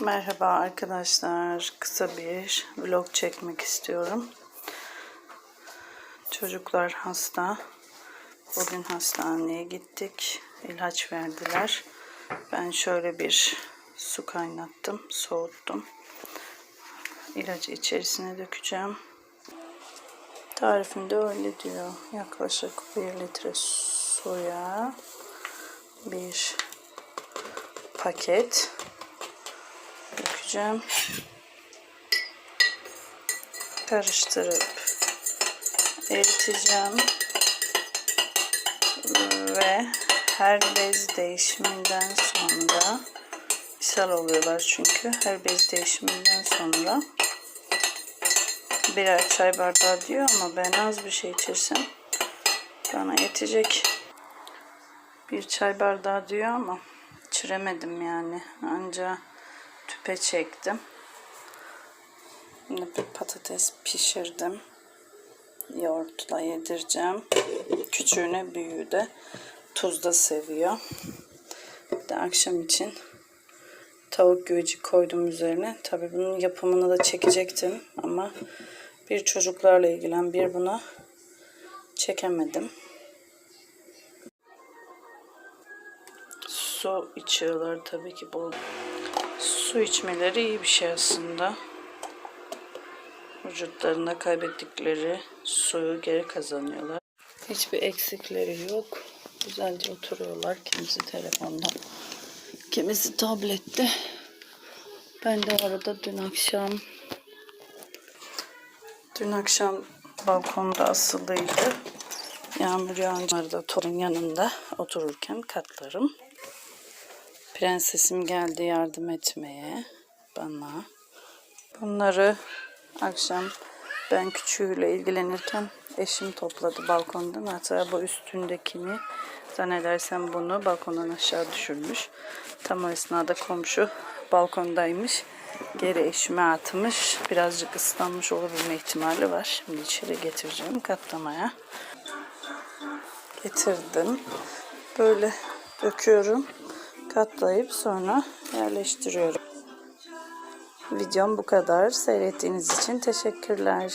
Merhaba arkadaşlar. Kısa bir vlog çekmek istiyorum. Çocuklar hasta. Bugün hastaneye gittik. İlaç verdiler. Ben şöyle bir su kaynattım, soğuttum. İlacı içerisine dökeceğim. Tarifinde öyle diyor. Yaklaşık 1 litre suya bir paket dökeceğim. Karıştırıp eriteceğim. Ve her bez değişiminden sonra ishal oluyorlar çünkü. Her bez değişiminden sonra birer çay bardağı diyor ama ben az bir şey içersem bana yetecek. Bir çay bardağı diyor ama içiremedim yani. Anca tüpe çektim. Şimdi bir patates pişirdim. Yoğurtla yedireceğim. Küçüğüne büyüğü de tuz da seviyor. Bir de akşam için tavuk göğecik koydum üzerine. Tabii bunun yapımını da çekecektim ama bir çocuklarla ilgilen bir buna çekemedim. Su içiyorlar tabii ki bol. Su içmeleri iyi bir şey aslında. Vücutlarında kaybettikleri suyu geri kazanıyorlar. Hiçbir eksikleri yok. Güzelce oturuyorlar. Kimisi telefonda, kimisi tablette. Ben de arada dün akşam dün akşam balkonda asılıydı. Yağmur yağınca da torun yanında otururken katlarım. Prensesim geldi yardım etmeye bana. Bunları akşam ben küçüğüyle ilgilenirken eşim topladı balkondan. Hatta bu üstündekini zannedersem bunu balkondan aşağı düşürmüş. Tam o esnada komşu balkondaymış. Geri eşime atmış. Birazcık ıslanmış olabilme ihtimali var. Şimdi içeri getireceğim katlamaya. Getirdim. Böyle döküyorum. Katlayıp sonra yerleştiriyorum. Videom bu kadar. Seyrettiğiniz için teşekkürler.